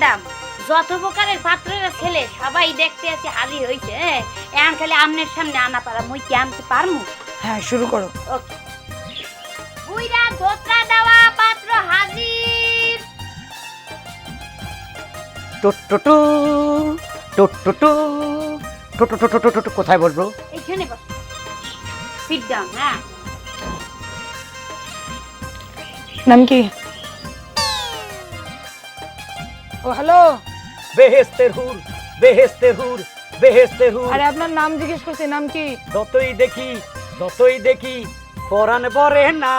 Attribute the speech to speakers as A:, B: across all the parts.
A: Madam যত প্রকারের পাত্রের ছেলে সবাই দেখতে আছে হাজির হইছে হ্যাঁ এখন খালি আমনের সামনে আনা পারা মুই কি আনতে পারমু?
B: হ্যাঁ শুরু করো।
A: ওকে। বুইরা ধোত্রা দেওয়া পাত্র হাজির।
C: টুটুটু টুটুটু টুটুটু কোথায় বসবো?
A: এইখানে বস। সিট ডাউন হ্যাঁ।
B: নাম কি? ও হ্যালো?
C: বেহেস্তের হুর বেহেস্তের হুর বেহেস্তের হুর।
B: আরে আপনার নাম জিজ্ঞেস করছি নাম কি?
C: যতই দেখি যতই দেখি পরাণ পরে না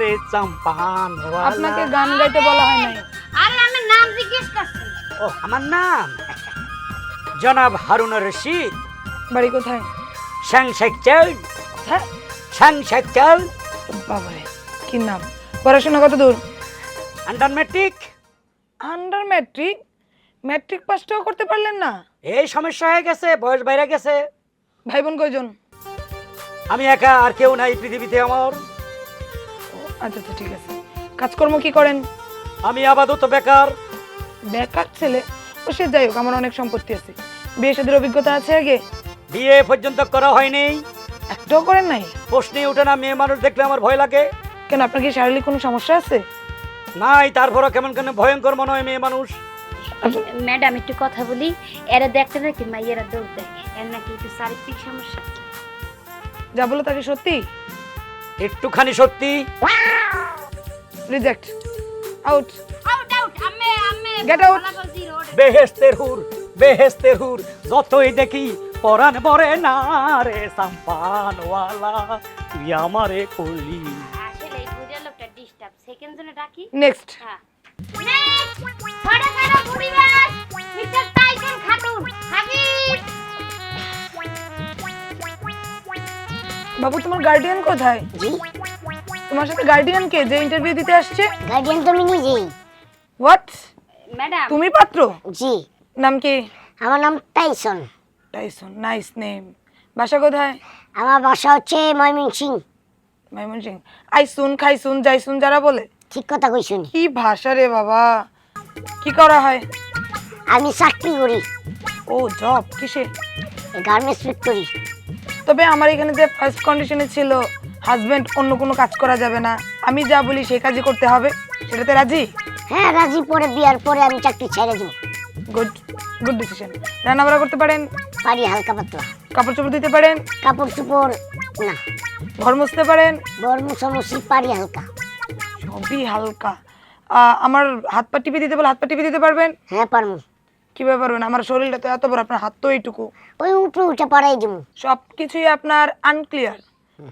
C: রে চাম্পান
B: আপনাকে গান গাইতে বলা হয় নাই।
A: আরে আমি নাম জিজ্ঞেস করছি।
C: ও আমার নাম? জনাব হারুন রশিদ।
B: বাড়ি কোথায়?
C: শেখ চাল
B: হ্যাঁ?
C: শেখ চাল
B: বাবারে কি নাম? পড়াশোনা কত দূর?
C: Under matric
B: under matric matric পাসটাও করতে পারলেন না?
C: এই সমস্যা হয়ে গেছে বয়স বাইরে গেছে।
B: ভাই বোন কয়জন?
C: আমি একা আর কেউ নাই পৃথিবীতে আমার।
B: আচ্ছা আচ্ছা ঠিক আছে। কাজকর্ম কি করেন?
C: আমি আপাতত বেকার।
B: বেকার ছেলে? ও সে যাই হোক আমার অনেক সম্পত্তি আছে। বিয়ে শাদীর অভিজ্ঞতা আছে আগে?
C: বিয়ে পর্যন্ত করা হয়নি।
B: একটাও করেন নাই?
C: প্রশ্নে উঠে না মেয়ে মানুষ দেখলে আমার ভয় লাগে।
B: কেন আপনার কি শারীরিক কোনো সমস্যা আছে?
C: নাই তারপরও কেমন কেন ভয়ঙ্কর মনে হয় মেয়ে মানুষ?
A: ম্যাডাম একটু কথা বলি। এরা দেখতে নাকি মাইয়েরা দৌড় দেয়। এর নাকি একটু চারিত্রিক সমস্যা?
B: যা বলো তাকে সত্যি?
C: একটুখানি সত্যি।
B: রিজেক্ট আউট
A: Out, out, আম্মে, আম্মে,
B: Get out.
A: ফলাফল
C: বেহেস্তের হুর বেহেস্তের হুর যতই দেখি পরাণ পরে না রে সাম্পানওয়ালা তুই আমারে করলি।
A: সেকেন্ড ডাকি।
B: নেক্সট
A: হ্যাঁ। হাজির।
B: বাবু তোমার গার্ডিয়ান কোথায়?
D: জি?
B: তোমার সাথে গার্ডিয়ান কে যে ইন্টারভিউ দিতে আসছে?
D: গার্ডিয়ান তুমি নিজেই।
B: হোয়াট
A: ম্যাডাম
B: তুমি পাত্র?
D: জি।
B: নাম কি?
D: আমার নাম টাইসন।
B: টাইসন নাইস নেম বাসা কোথায়?
D: আমার বাসা হচ্ছে ময়মনসিং
B: মাইমন সিং আইসুন খাইসুন যাইসুন যারা বলে।
D: ঠিক কথা কইছুন
B: কি ভাষা রে বাবা। কি করা হয়?
D: আমি চাকরি করি।
B: ও জব কিসে?
D: গার্মেন্টস ফ্যাক্টরি
B: তবে আমার এখানে যে ফার্স্ট কন্ডিশনে ছিল হাজবেন্ড অন্য কোনো কাজ করা যাবে না। আমি যা বলি সেই কাজই করতে হবে। সেটাতে রাজি?
D: হ্যাঁ রাজি। পরে বিয়ার পরে আমি চাকরি ছেড়ে দিব।
B: গুড গুড ডিসিশন রান্নাবাড়া করতে পারেন?
D: পারি হালকা পাতলা।
B: কাপড় চোপড় দিতে পারেন?
D: কাপড় চোপড় না।
B: ঘর মুছতে পারেন?
D: গরম সমস্যা পারি হালকা।
B: সবই হালকা। আমার হাত পা টিপে দিতে বলে হাত পা টিপে দিতে পারবেন?
D: হ্যাঁ পারমু
B: কীভাবে পারবেন আমার শরীরটা তো এত বড় আপনার হাত তো এইটুকু।
D: ওই উপরে উঠে পারাই দিব।
B: সব কিছুই আপনার আনক্লিয়ার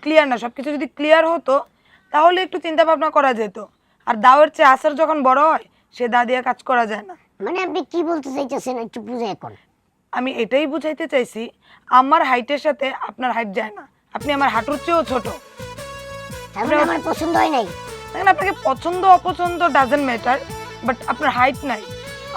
B: ক্লিয়ার না সব কিছু যদি ক্লিয়ার হতো তাহলে একটু চিন্তা ভাবনা করা যেত। আর দাওয়ের চেয়ে আসার যখন বড় হয় সে দা দিয়ে কাজ করা যায় না।
D: মানে আপনি কি বলতে চাইতেছেন একটু বুঝে এখন?
B: আমি এটাই বুঝাইতে চাইছি আমার হাইটের সাথে আপনার হাইট যায় না। আপনি আমার হাঁটুর চেয়েও ছোট।
D: তারপরে মানে আমার পছন্দ হয় নাই।
B: দেখেন আপনাকে পছন্দ অপছন্দ ডাজেন্ট ম্যাটার বাট আপনার হাইট নাই।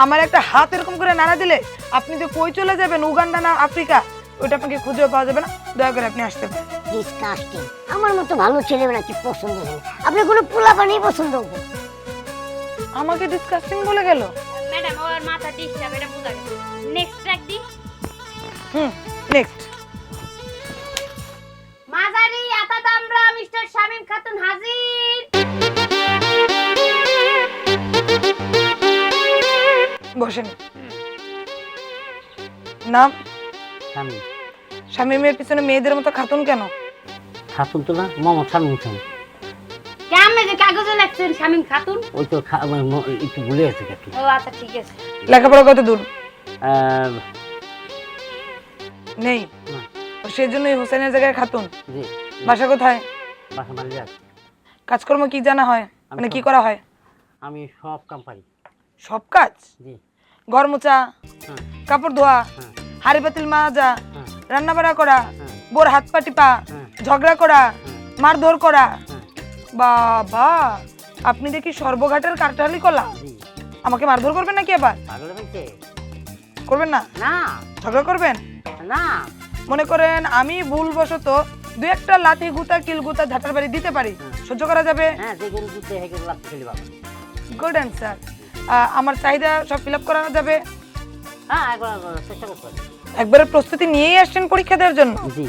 B: আমার একটা হাত এরকম করে নাড়া দিলে আপনি যে কই চলে যাবেন উগান্ডা না আফ্রিকা ওইটা আপনাকে খুঁজেও পাওয়া যাবে না। দয়া করে আপনি আসতে পারেন।
D: ডিসকাস্টিং আমার মতো ভালো ছেলে নাকি পছন্দ হয় না। আপনি কোনো পোলা পানি পছন্দ করবেন
B: আমাকে ডিসকাস্টিং বলে গেল?
A: ম্যাডাম ওর মাথা ডিস্টার্ব এটা বুঝা গেছে। নেক্সট ট্র্যাক দি
B: হুম নেক্সট
A: মিস্টার শামিম খাতুন হাজির।
B: বসেন। নাম
E: স্বামী
B: শামীমের পিছনে মেয়েদের মতো খাতুন কেন?
E: খাতুন তো না মোহাম্মদ শামীম খান।
A: কেমনে যে কাগজে লিখছেন শামিম খাতুন?
E: ওই তো খা- মানে ম- একটু ভুলে গেছে
A: ও আচ্ছা ঠিক আছে।
B: লেখাপড়া কত দূর?
E: আহ,
B: নেই।
E: না,
B: ও সেজন্যই হোসেনের জায়গায় খাতুন।
E: জি।
B: বাসা কোথায়?
E: বাসা মালিক
B: কাজকর্ম কি জানা হয়? মানে কি করা হয়?
E: আমি সব কোম্পানি
B: সব কাজ?
E: জি।
B: ঘর মোছা
E: হ্যাঁ।
B: কাপড় ধোয়া
E: হ্যাঁ।
B: হাড়ি পাতিল মাজা
E: হ্যাঁ।
B: রান্না বাড়া করা বোর হাত পা টিপা ঝগড়া করা মারধর করা। বাবা আপনি দেখি সর্বঘাটের কাটালি কলা। আমাকে মারধর করবেন নাকি
E: পাগল
B: করবেন না?
E: না।
B: ঝগড়া করবেন?
E: না।
B: মনে করেন আমি ভুলবশত দু একটা লাঠি গুতা কিল গুতা ঝাঁটার বাড়ি দিতে পারি?
E: হ্যাঁ।
B: সহ্য করা যাবে?
E: হ্যাঁ খেলি বাবা।
B: গুড অ্যান্সার আমার চাহিদা সব ফিল আপ করা যাবে?
E: হ্যাঁ একবার একবার চেষ্টা করতে পারি
B: একবারে প্রস্তুতি নিয়েই আসছেন পরীক্ষা দেওয়ার জন্য?
E: জি।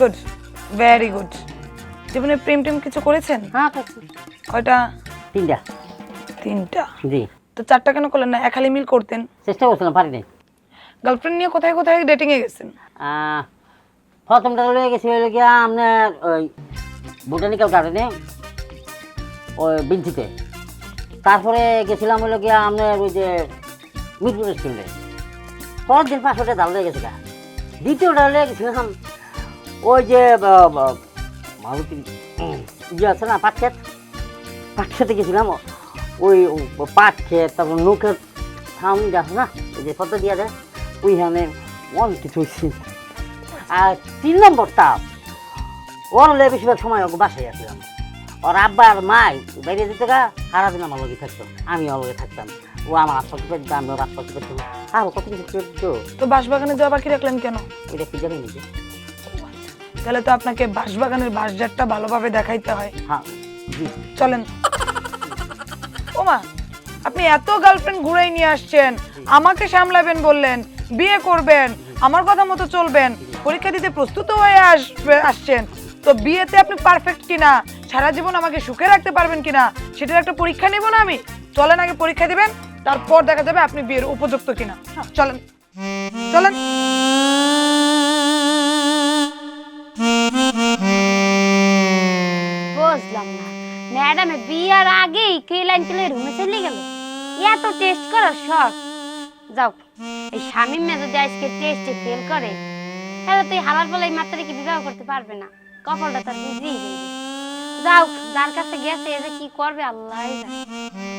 B: গুড ভেরি গুড জীবনে প্রেম টেম কিছু করেছেন?
E: হ্যাঁ করছি।
B: কয়টা?
E: তিনটা।
B: তিনটা?
E: জি।
B: তো চারটা কেন করলেন না? এক হালি মিল করতেন।
E: চেষ্টা করছিলাম পারি নাই
B: গার্লফ্রেন্ড নিয়ে কোথায় কোথায় ডেটিং এ গেছেন
E: প্রথমটা লয়ে গেছি হইল গিয়া আপনার ওই বোটানিক্যাল গার্ডেনে ওই বিঞ্চিতে। তারপরে গেছিলাম হইল গিয়া আপনার ওই যে মিরপুর রেস্টুরেন্টে পরের দিন পাঁচশোটা ডাল লয়ে গেছিলাম দ্বিতীয়টা লয়ে গেছিলাম ওই যে মারুতি ইয়ে আছে না, পাট ক্ষেত? পাট খেতে গেছিলাম, ওই পাট ক্ষেত, তারপর নৌকার সামনে আছে না, ওই যে পদ্মা দিয়া দেয়, ওইখানে অনেক কিছু আর তিন নম্বর নম্বরটা ওর হলে বেশিরভাগ সময় ওকে বাসায় আসলাম ওর আব্বা আর মাই বাইরে যেতে গা সারাদিন আমার লগে থাকতো আমি ওর লগে থাকতাম। ও আমার আশপাশ পেতাম আমি ওর আশপাশ পেতাম আর কত কিছু করতো
B: তো বাঁশবাগানে যাওয়া বাকি রাখলেন কেন?
E: ওইটা কি জানি নিজে?
B: তাহলে তো আপনাকে বাঁশবাগানের বাঁশঝাড়টা ভালোভাবে দেখাইতে হয়।
E: হ্যাঁ জি।
B: চলেন। ওমা আপনি এত গার্লফ্রেন্ড ঘুরাই নিয়ে আসছেন আমাকে সামলাবেন বললেন বিয়ে করবেন আমার কথা মতো চলবেন। পরীক্ষা দিতে প্রস্তুত হয়ে আসবে আসছেন। তো বিয়েতে আপনি পারফেক্ট কিনা? সারা জীবন আমাকে সুখে রাখতে পারবেন কিনা? সেটার একটা পরীক্ষা নেব না আমি? চলেন আগে পরীক্ষা দিবেন, তারপর দেখা যাবে আপনি বিয়ের উপযুক্ত কিনা। চলেন। চলেন।
A: বুঝলাম না। ম্যাডামে বিয়ার আগেই কে লাইন রুমে চলে গেল? এত টেস্ট করার শখ। যাও, এই স্বামী মেয়ে যদি আজকে টেস্টে ফেল করে তাহলে তুই হালার বলে এই মাত্রাকে বিবাহ করতে পারবে না? কপালটা তার বুঝিয়ে যাও, যার কাছে গেছে এ যে কি করবে আল্লাহ